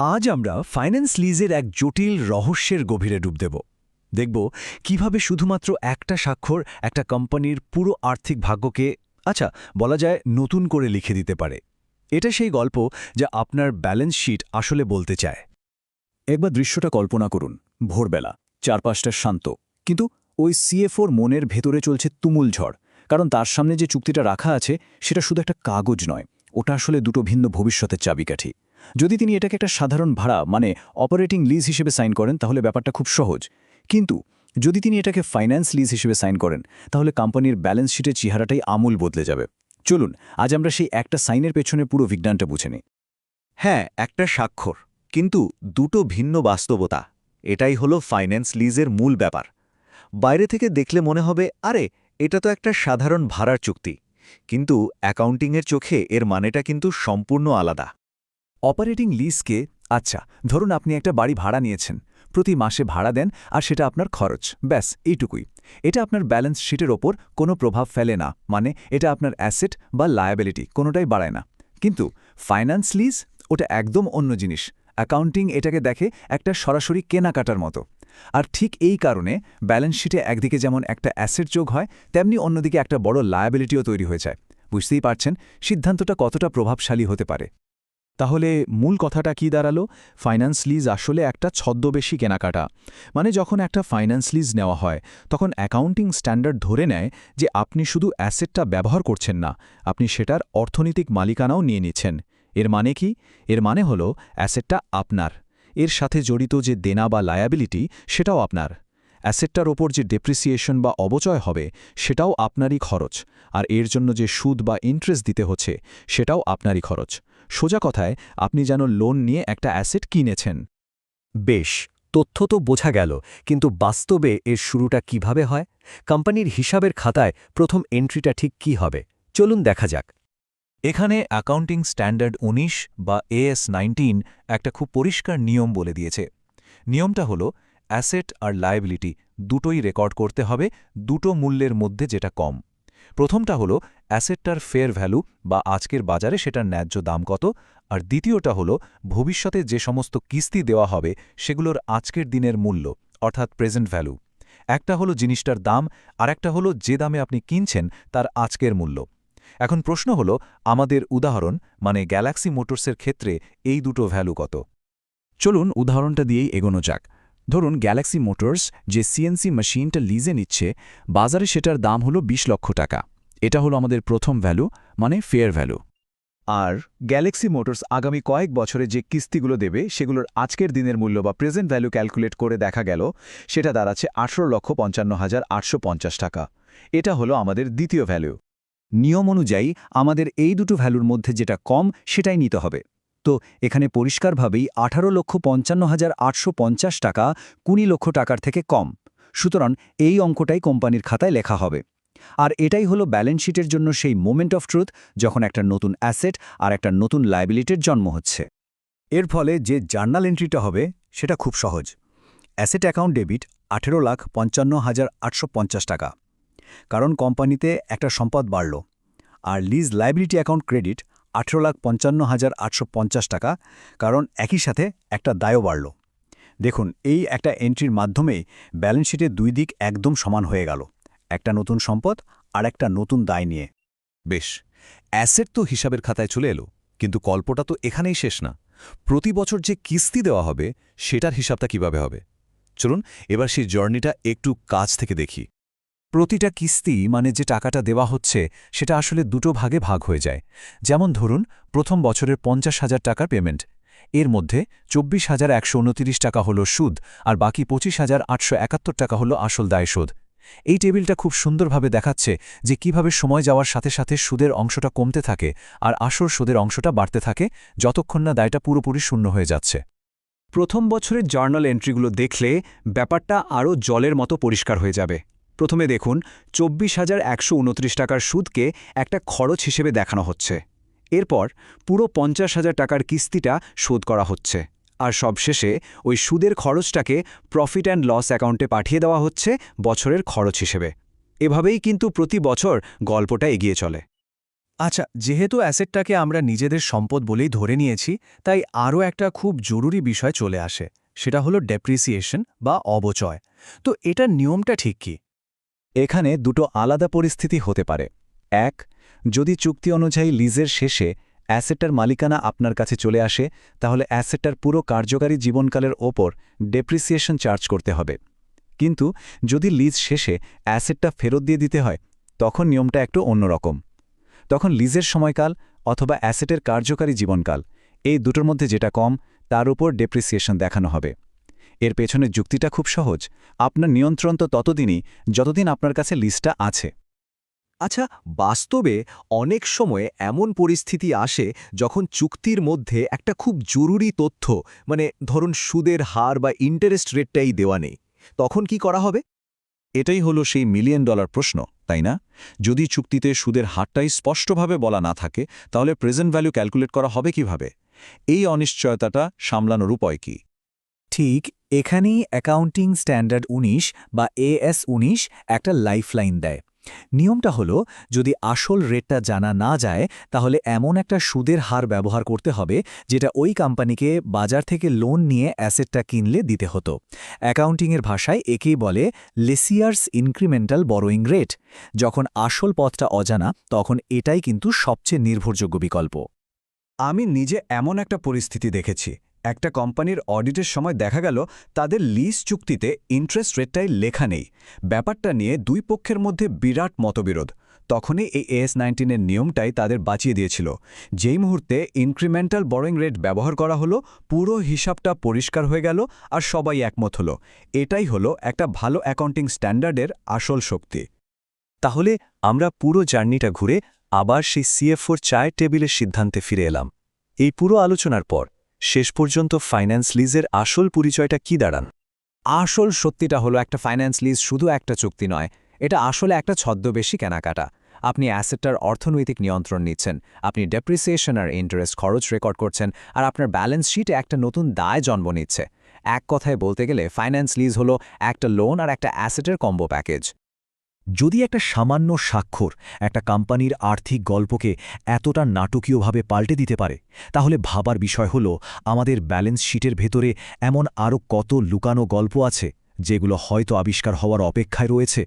আজ আমরা ফাইন্যান্স লিজের এক জটিল রহস্যের গভীরে ডুব দেব। দেখব কীভাবে শুধুমাত্র একটা স্বাক্ষর একটা কোম্পানির পুরো আর্থিক ভাগ্যকে আচ্ছা বলা যায় নতুন করে লিখে দিতে পারে। এটা সেই গল্প যা আপনার ব্যালেন্স শিট আসলে বলতে চায়। একবার দৃশ্যটা কল্পনা করুন, ভোরবেলা, চারপাশটা শান্ত। কিন্তু ওই সিএফওর মনের ভেতরে চলছে তুমুল ঝড়, কারণ তার সামনে যে চুক্তিটা রাখা আছে সেটা শুধু একটা কাগজ নয়, ওটা আসলে দুটো ভিন্ন ভবিষ্যতের চাবিকাঠি। যদি তিনি এটাকে একটা সাধারণ ভাড়া মানে অপারেটিং লিজ হিসেবে সাইন করেন, তাহলে ব্যাপারটা খুব সহজ। কিন্তু যদি তিনি এটাকে ফাইন্যান্স লিজ হিসেবে সাইন করেন, তাহলে কোম্পানির ব্যালেন্স শিটের চেহারাটাই আমূল বদলে যাবে। চলুন, আজ আমরা সেই একটা সাইনের পেছনে পুরো বিজ্ঞানটা বুঝে নিই। হ্যাঁ একটা স্বাক্ষর, কিন্তু দুটো ভিন্ন বাস্তবতা। এটাই হলো ফাইন্যান্স লিজের মূল ব্যাপার। বাইরে থেকে দেখলে মনে হবে, আরে, এটা তো একটা সাধারণ ভাড়ার চুক্তি। কিন্তু অ্যাকাউন্টিংয়ের চোখে এর মানেটা কিন্তু সম্পূর্ণ আলাদা। অপারেটিং লিজকে আচ্ছা ধরুন আপনি একটা বাড়ি ভাড়া নিয়েছেন। প্রতি মাসে ভাড়া দেন আর সেটা আপনার খরচ। ব্যাস, এইটুকুই। এটা আপনার ব্যালেন্স শিটের ওপর কোনো প্রভাব ফেলে না। মানে এটা আপনার অ্যাসেট বা লায়াবিলিটি কোনোটাই বাড়ায় না। কিন্তু ফাইন্যান্স লিজ, ওটা একদম অন্য জিনিস। অ্যাকাউন্টিং এটাকে দেখে একটা সরাসরি কেনাকাটার মতো। আর ঠিক এই কারণে ব্যালেন্স শিটে একদিকে যেমন একটা অ্যাসেট যোগ হয়, তেমনি অন্যদিকে একটা বড় লায়াবিলিটিও তৈরি হয়ে যায়। বুঝতেই পারছেন সিদ্ধান্তটা কতটা প্রভাবশালী হতে পারে। তাহলে মূল কথাটা কি দাঁড়াল? ফাইন্যান্স লিজ আসলে একটা ছদ্মবেশী কেনাকাটা। মানে যখন একটা ফাইন্যান্স লিজ নেওয়া হয়, তখন অ্যাকাউন্টিং স্ট্যান্ডার্ড ধরে নেয় যে আপনি শুধু অ্যাসেটটা ব্যবহার করছেন না, আপনি সেটার অর্থনৈতিক মালিকানাও নিয়ে নিচ্ছেন। এর মানে কি? এর মানে হল অ্যাসেটটা আপনার। এর সাথে জড়িত যে দেনা বা লায়াবিলিটি সেটাও আপনার। অ্যাসেটটার ওপর যে ডেপ্রিসিয়েশন বা অবচয় হবে, সেটাও আপনারই খরচ। আর এর জন্য যে সুদ বা ইন্টারেস্ট দিতে হচ্ছে, সেটাও আপনারই খরচ। সোজা কথায়, আপনি যেন লোন নিয়ে একটা অ্যাসেট কিনেছেন। বেশ, তথ্য তো বোঝা গেল, কিন্তু বাস্তবে এর শুরুটা কীভাবে হয়? কোম্পানির হিসাবের খাতায় প্রথম এন্ট্রিটা ঠিক কি হবে? চলুন দেখা যাক। এখানে অ্যাকাউন্টিং স্ট্যান্ডার্ড ১৯ বা এএস নাইনটিন একটা খুব পরিষ্কার নিয়ম বলে দিয়েছে। নিয়মটা হলো, অ্যাসেট আর লায়াবিলিটি দুটোই রেকর্ড করতে হবে, দুটো মূল্যের মধ্যে যেটা কম। প্রথমটা হলো অ্যাসেটটার ফেয়ার ভ্যালু বা আজকের বাজারে সেটার ন্যায্য দাম কত? আর দ্বিতীয়টা হলো, ভবিষ্যতে যে সমস্ত কিস্তি দেওয়া হবে, সেগুলোর আজকের দিনের মূল্য, অর্থাৎ প্রেজেন্ট ভ্যালু একটা হলো জিনিসটার দাম আর একটা হলো যে দামে আপনি কিনছেন, তার আজকের মূল্য। এখন প্রশ্ন হলো, আমাদের উদাহরণ মানে গ্যালাক্সি মোটরসের ক্ষেত্রে এই দুটো ভ্যালু কত? চলুন উদাহরণটা দিয়েই এগোনো যাক। ধরুন গ্যালাক্সি মোটরস যে সিএনসি মেশিনটা লিজে নিচ্ছে, বাজারে সেটার দাম হলো ২০ লক্ষ টাকা। এটা হলো আমাদের প্রথম ভ্যালু মানে ফেয়ার ভ্যালু আর গ্যালাক্সি মোটরস আগামী কয়েক বছরে যে কিস্তিগুলো দেবে, সেগুলোর আজকের দিনের মূল্য বা প্রেজেন্ট ভ্যালু ক্যালকুলেট করে দেখা গেল, সেটা দাঁড়াচ্ছে আঠেরো লক্ষ পঞ্চান্ন হাজার আটশো পঞ্চাশ টাকা। এটা হলো আমাদের দ্বিতীয় ভ্যালু নিয়ম অনুযায়ী, আমাদের এই দুটো ভ্যালুর মধ্যে যেটা কম, সেটাই নিতে হবে। তো এখানে পরিষ্কারভাবেই আঠারো লক্ষ পঞ্চান্ন হাজার আটশো পঞ্চাশ টাকা কুড়ি লক্ষ টাকার থেকে কম। সুতরাং এই অঙ্কটাই কোম্পানির খাতায় লেখা হবে। আর এটাই হলো ব্যালেন্স শিটের জন্য সেই মোমেন্ট অফ ট্রুথ যখন একটা নতুন অ্যাসেট আর একটা নতুন লায়াবিলিটির জন্ম হচ্ছে। এর ফলে যে জার্নাল এন্ট্রিটা হবে, সেটা খুব সহজ। অ্যাসেট অ্যাকাউন্ট ডেবিট আঠেরো লাখ পঞ্চান্ন হাজার আটশো টাকা। কারণ কোম্পানিতে একটা সম্পদ বাড়ল। আর লিজ লাইবিলিটি অ্যাকাউন্ট ক্রেডিট আঠেরো লাখ পঞ্চান্ন হাজার আটশো টাকা, কারণ একই সাথে একটা দায়ও বাড়ল। দেখুন, এই একটা এন্ট্রির মাধ্যমেই ব্যালেন্স শিটের দুই দিক একদম সমান হয়ে গেল। একটা নতুন সম্পদ আর একটা নতুন দায় নিয়ে। বেশ, অ্যাসেট তো হিসাবের খাতায় চলে এলো, কিন্তু গল্পটা তো এখানেই শেষ না। প্রতি বছর যে কিস্তি দেওয়া হবে, সেটার হিসাবটা কীভাবে হবে? চলুন, এবার সেই জার্নিটা একটু কাছ থেকে দেখি। প্রতিটা কিস্তি মানে যে টাকাটা দেওয়া হচ্ছে, সেটা আসলে দুটো ভাগে ভাগ হয়ে যায়। যেমন ধরুন, প্রথম বছরের পঞ্চাশ হাজার টাকার পেমেন্ট। এর মধ্যে চব্বিশ হাজার একশো টাকা হল সুদ, আর বাকি পঁচিশ হাজার আটশো একাত্তর টাকা হল আসল দায় শোধ। এই টেবিলটা খুব সুন্দরভাবে দেখাচ্ছে যে কীভাবে সময় যাওয়ার সাথে সাথে সুদের অংশটা কমতে থাকে আর আসল সুদের অংশটা বাড়তে থাকে যতক্ষণ না দায়টা পুরোপুরি শূন্য হয়ে যাচ্ছে। প্রথম বছরের জার্নাল এন্ট্রিগুলো দেখলে ব্যাপারটা আরও জলের মতো পরিষ্কার হয়ে যাবে। প্রথমে দেখুন, চব্বিশ হাজার একশো টাকার সুদকে একটা খরচ হিসেবে দেখানো হচ্ছে। এরপর পুরো পঞ্চাশ হাজার টাকার কিস্তিটা শোধ করা হচ্ছে। আর সবশেষে ওই সুদের খরচটাকে প্রফিট অ্যান্ড লস অ্যাকাউন্টে পাঠিয়ে দেওয়া হচ্ছে বছরের খরচ হিসেবে। এভাবেই কিন্তু প্রতি বছর গল্পটা এগিয়ে চলে। আচ্ছা যেহেতু অ্যাসেটটাকে আমরা নিজেদের সম্পদ বলেই ধরে নিয়েছি তাই আরও একটা খুব জরুরি বিষয় চলে আসে সেটা হলো ডেপ্রিসিয়েশন বা অবচয়। তো এটার নিয়মটা ঠিক কি? এখানে দুটো আলাদা পরিস্থিতি হতে পারে। এক যদি চুক্তি অনুযায়ী লিজের শেষে অ্যাসেটটার মালিকানা আপনার কাছে চলে আসে, তাহলে অ্যাসেটটার পুরো কার্যকারী জীবনকালের ওপর ডেপ্রিসিয়েশন চার্জ করতে হবে। কিন্তু যদি লিজ শেষে অ্যাসেটটা ফেরত দিয়ে দিতে হয়, তখন নিয়মটা একটু অন্যরকম। তখন লিজের সময়কাল অথবা অ্যাসেটের কার্যকারী জীবনকাল, এই দুটোর মধ্যে যেটা কম, তার উপর ডেপ্রিসিয়েশন দেখানো হবে। এর পেছনের যুক্তিটা খুব সহজ। আপনার নিয়ন্ত্রণ তো ততদিনই, যতদিন আপনার কাছে লিস্টটা আছে। আচ্ছা বাস্তবে অনেক সময় এমন পরিস্থিতি আসে যখন চুক্তির মধ্যে একটা খুব জরুরি তথ্য মানে ধরুন সুদের হার বা ইন্টারেস্ট রেটটাই দেওয়া নেই, তখন কি করা হবে? এটাই হলো সেই মিলিয়ন ডলার প্রশ্ন, তাই না? যদি চুক্তিতে সুদের হারটাই স্পষ্টভাবে বলা না থাকে, তাহলে প্রেজেন্ট ভ্যালু ক্যালকুলেট করা হবে কীভাবে? এই অনিশ্চয়তাটা সামলানোর উপায় কি? ঠিক এখানেই অ্যাকাউন্টিং স্ট্যান্ডার্ড ১৯ বা এএস ১৯ একটা লাইফলাইন দেয়। নিয়মটা হলো, যদি আসল রেটটা জানা না যায়, তাহলে এমন একটা সুদের হার ব্যবহার করতে হবে, যেটা ওই কোম্পানিকে বাজার থেকে লোন নিয়ে অ্যাসেটটা কিনলে দিতে হতো। অ্যাকাউন্টিংয়ের ভাষায় একেই বলে লেসিয়ার্স ইনক্রিমেন্টাল বরোয়িং রেট। যখন আসল পথটা অজানা, তখন এটাই কিন্তু সবচেয়ে নির্ভরযোগ্য বিকল্প। আমি নিজে এমন একটা পরিস্থিতি দেখেছি একটা কোম্পানির অডিটের সময় দেখা গেল, তাদের লিজ চুক্তিতে ইন্টারেস্ট রেটটাই লেখা নেই। ব্যাপারটা নিয়ে দুই পক্ষের মধ্যে বিরাট মতবিরোধ। তখনই এই এস নাইনটিনের নিয়মটাই তাদের বাঁচিয়ে দিয়েছিল। যেই মুহূর্তে ইনক্রিমেন্টাল বরোয়িং রেট ব্যবহার করা হলো, পুরো হিসাবটা পরিষ্কার হয়ে গেল আর সবাই একমত হলো। এটাই হলো একটা ভালো অ্যাকাউন্টিং স্ট্যান্ডার্ডের আসল শক্তি। তাহলে আমরা পুরো জার্নিটা ঘুরে আবার সেই সিএফওর চায়ের টেবিলের সিদ্ধান্তে ফিরে এলাম। এই পুরো আলোচনার পর শেষ পর্যন্ত ফাইন্যান্স লিজের আসল পরিচয়টা কি দাঁড়ান? আসল সত্যিটা হলো একটা ফাইন্যান্স লিজ শুধু একটা চুক্তি নয়, এটা আসলে একটা ছদ্মবেশী কেনাকাটা। আপনি অ্যাসেটটার অর্থনৈতিক নিয়ন্ত্রণ নিচ্ছেন, আপনি ডেপ্রিসিয়েশন আর ইন্টারেস্ট খরচ রেকর্ড করছেন, আর আপনার ব্যালেন্স শিটে একটা নতুন দায় জন্ম নিচ্ছে। এক কথায় বলতে গেলে ফাইন্যান্স লিজ হলো একটা লোন আর একটা অ্যাসেটের কম্বো প্যাকেজ যদি একটা সামান্য স্বাক্ষর একটা কোম্পানির আর্থিক গল্পকে এতটা নাটকীয়ভাবে পাল্টে দিতে পারে, তাহলে ভাবার বিষয় হল আমাদের ব্যালেন্স শিটের ভেতরে এমন আরও কত লুকানো গল্প আছে যেগুলো হয়তো আবিষ্কার হওয়ার অপেক্ষায় রয়েছে।